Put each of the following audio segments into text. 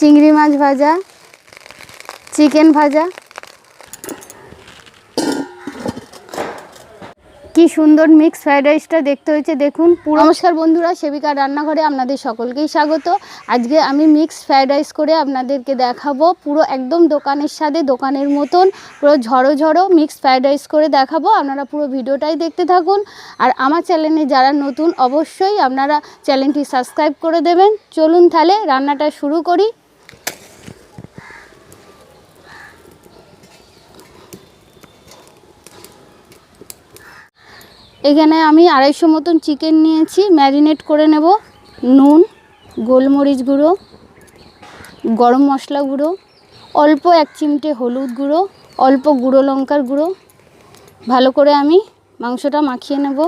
চিংড়ি মাছ ভাজা, চিকেন ভাজা। কি সুন্দর মিক্স ফ্রাইড রাইসটা দেখতে হয়েছে, দেখুন নমস্কার বন্ধুরা, সেবিকা রান্নাঘরে আপনাদের সকলকেই স্বাগত। আজকে আমি মিক্স ফ্রাইড রাইস করে আপনাদেরকে দেখাবো, পুরো একদম দোকানের সাথে দোকানের মতন, পুরো ঝড়ো ঝড়ো মিক্স ফ্রাইড রাইস করে দেখাবো। আপনারা পুরো ভিডিওটাই দেখতে থাকুন। আর আমার চ্যানেলে যারা নতুন, অবশ্যই আপনারা চ্যানেলটি সাবস্ক্রাইব করে দেবেন। চলুন তাহলে রান্নাটা শুরু করি। এখানে আমি আড়াইশো মতন চিকেন নিয়েছি, ম্যারিনেট করে নেব, নুন, গোলমরিচ গুঁড়ো, গরম মশলা গুঁড়ো, অল্প এক চিমটে হলুদ গুঁড়ো, অল্প গুঁড়ো লঙ্কার গুঁড়ো। ভালো করে আমি মাংসটা মাখিয়ে নেব।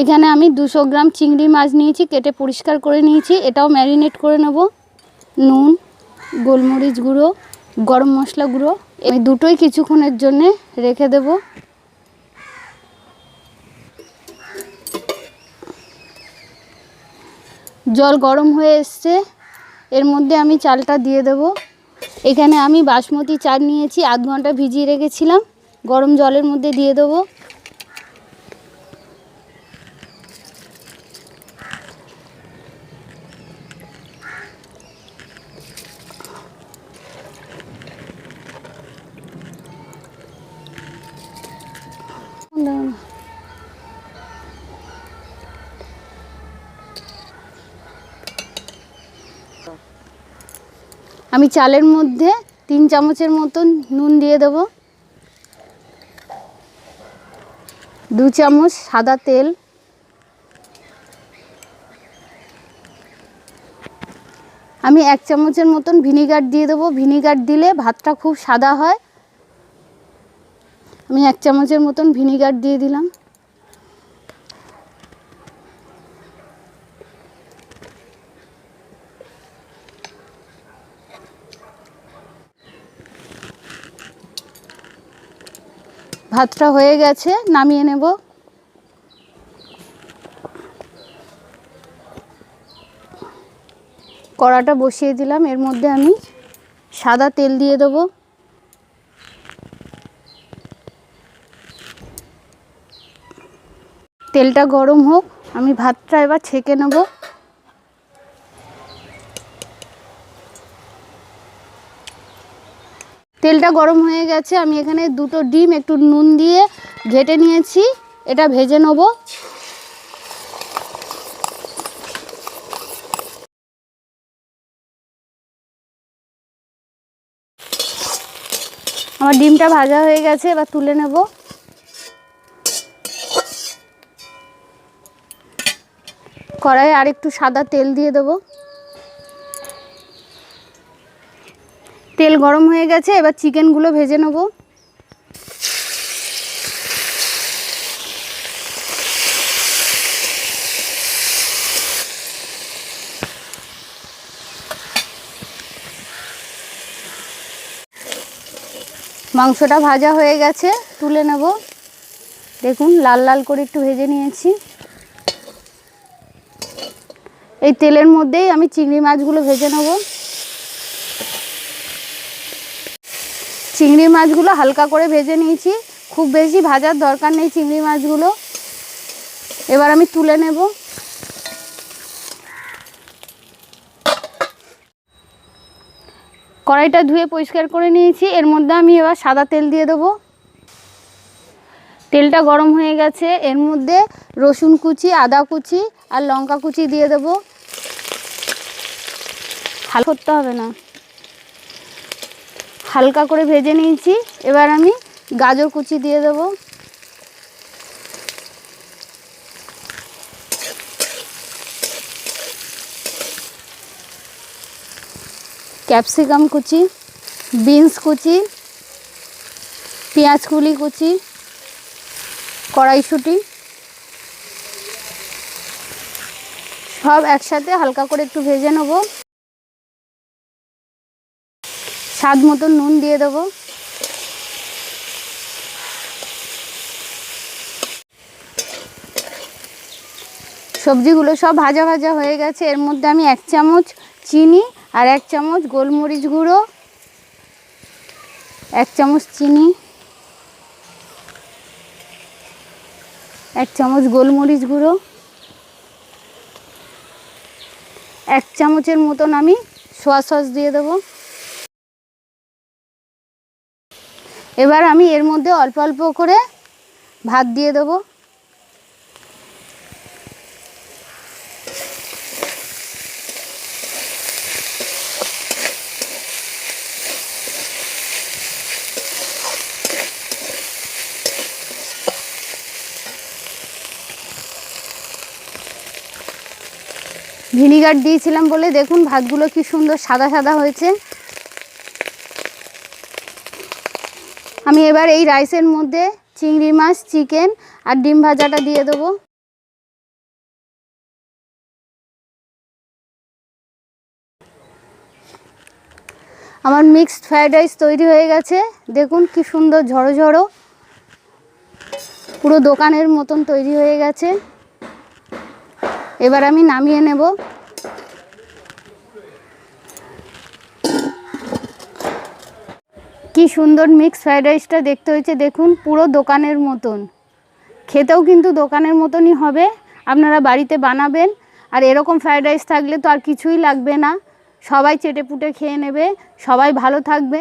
এখানে আমি দুশো গ্রাম চিংড়ি মাছ নিয়েছি, কেটে পরিষ্কার করে নিয়েছি, এটাও ম্যারিনেট করে নেব। নুন, গোলমরিচ গুঁড়ো, গরম মশলা গুঁড়ো এই দুটোই কিছুক্ষণের জন্য রেখে দেব। জল গরম হয়ে এসছে। এর মধ্যে আমি চালটা দিয়ে দেব। এখানে আমি বাসমতি চাল নিয়েছি, আধ ঘণ্টা ভিজিয়ে রেখেছিলাম। গরম জলের মধ্যে দিয়ে দেবো। আমি চালের মধ্যে তিন চামচের মতন নুন দিয়ে দেব। দু চামচ সাদা তেল। আমি এক চামচের মতন ভিনিগার দিয়ে দেবো। ভিনিগার দিলে ভাতটা খুব সাদা হয়। আমি এক চামচের মতন ভিনিগার দিয়ে দিলাম। ভাতটা হয়ে গেছে, নামিয়ে নেব। কড়াটা বসিয়ে দিলাম, এর মধ্যে আমি সাদা তেল দিয়ে দেবো। তেলটা গরম হোক, আমি ভাতটা এবার ছেঁকে নেব। তেলটা গরম হয়ে গেছে, আমি এখানে দুটো ডিম, একটু নুন দিয়ে ঘেটে নিয়েছি, এটা ভেজে নেব। আমার ডিমটা ভাজা হয়ে গেছে, এবার তুলে নেব। কড়াইয়ে আরেকটু সাদা তেল দিয়ে দেবো। তেল গরম হয়ে গেছে, এবার চিকেনগুলো ভেজে নেব। মাংসটা ভাজা হয়ে গেছে, তুলে নেব। দেখুন, লাল লাল করে একটু ভেজে নিয়েছি। এই তেলের মধ্যেই আমি চিংড়ি মাছগুলো ভেজে নেব। চিংড়ি মাছগুলো হালকা করে ভেজে নিয়েছি। খুব বেশি ভাজার দরকার নেই চিংড়ি মাছগুলো। এবার আমি তুলে নেব। কড়াইটা ধুয়ে পরিষ্কার করে নিয়েছি। এর মধ্যে আমি এবার সাদা তেল দিয়ে দেবো। তেলটা গরম হয়ে গেছে। এর মধ্যে রসুন কুচি, আদা কুচি আর লঙ্কা কুচি দিয়ে দেবো। হাল করতে হবে না। হালকা করে ভেজে নিয়েছি। এবার আমি গাজর কুচি দিয়ে দেবো। ক্যাপসিকাম কুচি, বিনস কুচি পেঁয়াজ কুলি কুচি, কড়াইশুঁটি, সব একসাথে হালকা করে একটু ভেজে নেব। স্বাদ মতন নুন দিয়ে দেবো। সবজিগুলো সব ভাজা ভাজা হয়ে গেছে। এর মধ্যে আমি এক চামচ চিনি আর এক চামচ গোলমরিচ গুঁড়ো, এক চামচ চিনি, এক চামচ গোলমরিচ গুঁড়ো, এক চামচের মতন আমি সোয়া সস দিয়ে দেবো। এবার আমি এর মধ্যে অল্প অল্প করে ভাত দিয়ে দেবো। ভিনিগার দিয়েছিলাম বলে দেখুন ভাতগুলো কি সুন্দর সাদা সাদা হয়েছে। আমি এবার এই রাইসের মধ্যে চিংড়ি মাছ, চিকেন আর ডিম ভাজাটা দিয়ে দেবো। আমার মিক্সড ফ্রাইড রাইস তৈরি হয়ে গেছে। দেখুন কি সুন্দর ঝড়ো ঝড়ো পুরো দোকানের মতন তৈরি হয়ে গেছে। এবার আমি নামিয়ে নেব। কি সুন্দর মিক্স ফ্রাইড রাইসটা দেখতে হয়েছে। দেখুন, পুরো দোকানের মতন। খেতেও কিন্তু দোকানের মতনই হবে। আপনারা বাড়িতে বানাবেন। আর এরকম ফ্রাইড রাইস থাকলে তো আর কিছুই লাগবে না। সবাই চেটে পুটে খেয়ে নেবে। সবাই ভালো থাকবে।